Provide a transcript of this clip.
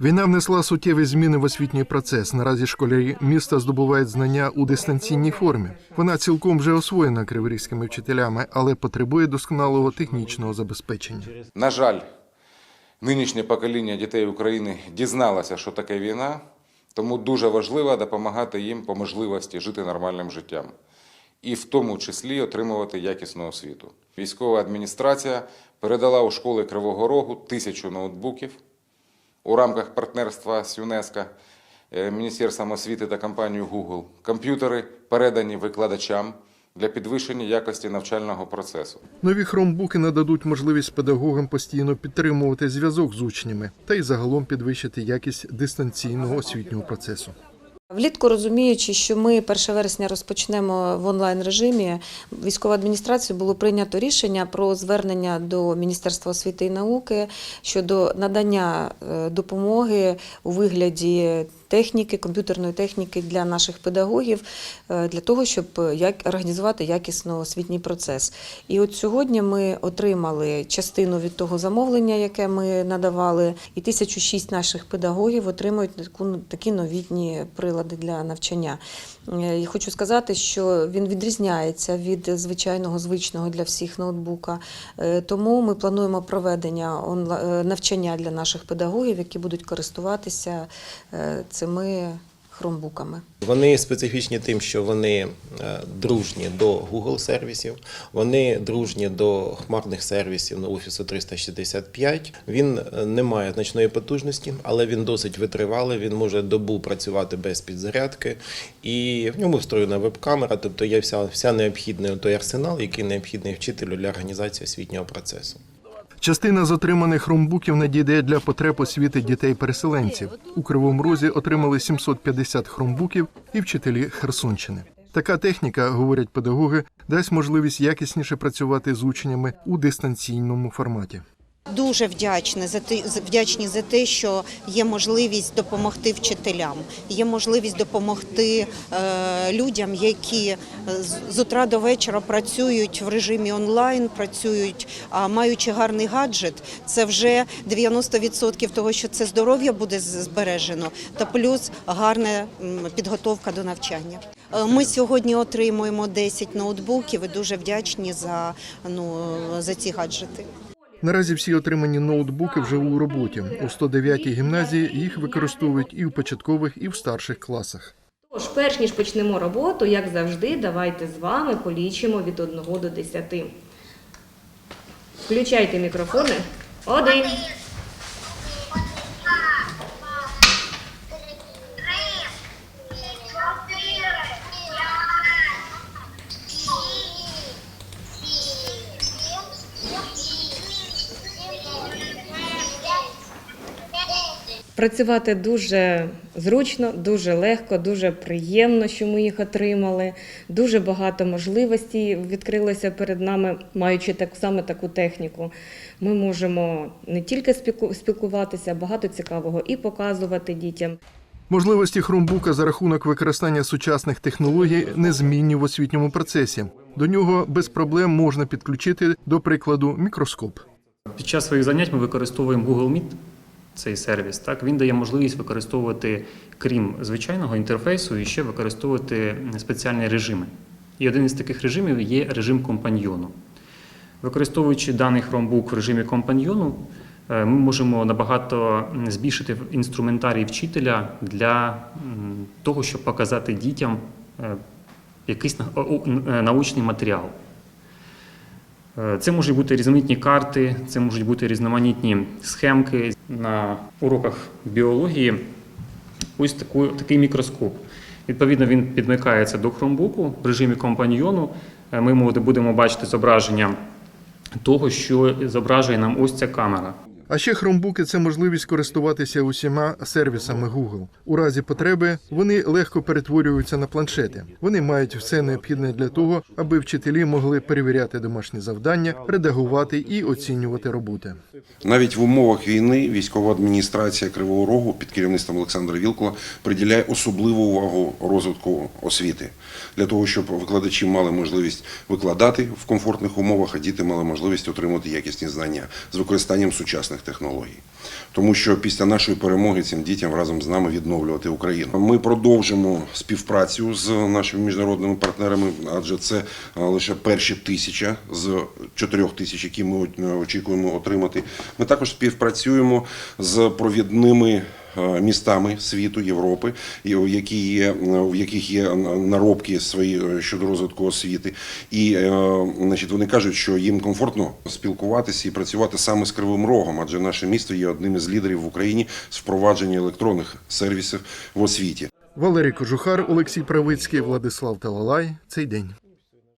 Війна внесла суттєві зміни в освітній процес. Наразі школярі міста здобувають знання у дистанційній формі. Вона цілком вже освоєна криворізькими вчителями, але потребує досконалого технічного забезпечення. На жаль, нинішнє покоління дітей України дізналося, що таке війна, тому дуже важливо допомагати їм по можливості жити нормальним життям і в тому числі отримувати якісну освіту. Військова адміністрація передала у школи Кривого Рогу тисячу ноутбуків у рамках партнерства з ЮНЕСКО, е, Міністерством освіти та компанією Google. Комп'ютери передані викладачам для підвищення якості навчального процесу. Нові хромбуки нададуть можливість педагогам постійно підтримувати зв'язок з учнями та й загалом підвищити якість дистанційного освітнього процесу. Влітку розуміючи, що ми 1 вересня розпочнемо в онлайн режимі, військовою адміністрацією було прийнято рішення про звернення до Міністерства освіти і науки щодо надання е, допомоги у вигляді техніки, комп'ютерної техніки для наших педагогів, е, для того, щоб як організувати якісно освітній процес. І от сьогодні ми отримали частину від того замовлення, яке ми надавали, і 1006 наших педагогів отримують такі новітні прилади для навчання. Е, Я хочу сказати, що він відрізняється від звичайного звичного для всіх ноутбука. Е, Тому ми плануємо проведення е, навчання для наших педагогів, які будуть користуватися е, цими хромбуками. Вони специфічні тим, що вони е, дружні до Google сервісів, вони дружні до хмарних сервісів на Office 365. Він е, не має значної потужності, але він досить витривалий. Він може добу працювати без підзарядки, і в ньому встроєна веб-камера, тобто є вся, вся необхідний той арсенал, який необхідний вчителю для організації освітнього процесу. Частина з отриманих хромбуків надійде для потреб освіти дітей-переселенців. У Кривому Розі отримали 750 хромбуків і вчителі Херсонщини. Така техніка, говорять педагоги, дасть можливість якісніше працювати з учнями у дистанційному форматі. Дуже вдячні за те, вдячні за те, що є можливість допомогти вчителям, є можливість допомогти е, людям, які з, з утра до вечора працюють в режимі онлайн, працюють, а маючи гарний гаджет, це вже 90% того, що це здоров'я буде збережено, та плюс гарна підготовка до навчання. Е, Ми сьогодні отримуємо 10 ноутбуків і дуже вдячні за, ну, за ці гаджети. Наразі всі отримані ноутбуки вже у роботі. У 109-й гімназії їх використовують і в початкових, і в старших класах. Тож, перш ніж почнемо роботу, як завжди, давайте з вами полічимо від 1 до 10. Включайте мікрофони. Один. Працювати дуже зручно, дуже легко, дуже приємно, що ми їх отримали. Дуже багато можливостей відкрилося перед нами, маючи так саме таку техніку. Ми можемо не тільки спілку- спілкуватися, багато цікавого і показувати дітям. Можливості хромбука за рахунок використання сучасних технологій незмінні в освітньому процесі. До нього без проблем можна підключити, до прикладу, мікроскоп. Під час своїх занять ми використовуємо Google Meet, цей сервіс. Так? Він дає можливість використовувати, крім звичайного інтерфейсу, і ще використовувати спеціальні режими. І один із таких режимів є режим компаньйону. Використовуючи даний Chromebook в режимі компаньйону, е, ми можемо набагато збільшити інструментарій вчителя для того, щоб показати дітям е, якийсь е, научний матеріал. Е, Це можуть бути різноманітні карти, це можуть бути різноманітні схемки. На уроках біології ось таку, такий мікроскоп. Відповідно, він підмикається до хромбуку в режимі компаньйону. Е, Ми будемо бачити зображення того, що зображує нам ось ця камера. А ще хромбуки це можливість користуватися усіма сервісами Google. У разі потреби вони легко перетворюються на планшети. Вони мають все необхідне для того, аби вчителі могли перевіряти домашні завдання, редагувати і оцінювати роботи. Навіть в умовах війни військова адміністрація Кривого Рогу під керівництвом Олександра Вілкова приділяє особливу увагу розвитку освіти для того, щоб викладачі мали можливість викладати в комфортних умовах, а діти мали можливість отримати якісні знання з використанням сучасних сучасних технологій. Тому що після нашої перемоги цим дітям разом з нами відновлювати Україну. Ми продовжимо співпрацю з нашими міжнародними партнерами, адже це лише перші тисяча з чотирьох тисяч, які ми е, очікуємо отримати. Ми також співпрацюємо з провідними е, містами світу Європи, які є в яких є наробки свої е, щодо розвитку освіти, і е, значить вони кажуть, що їм комфортно спілкуватися і працювати саме з Кривим Рогом, адже наше місто є одним із лідерів в Україні з впровадження електронних сервісів в освіті. Валерій Кожухар, Олексій Правицький, Владислав Талалай. Цей день.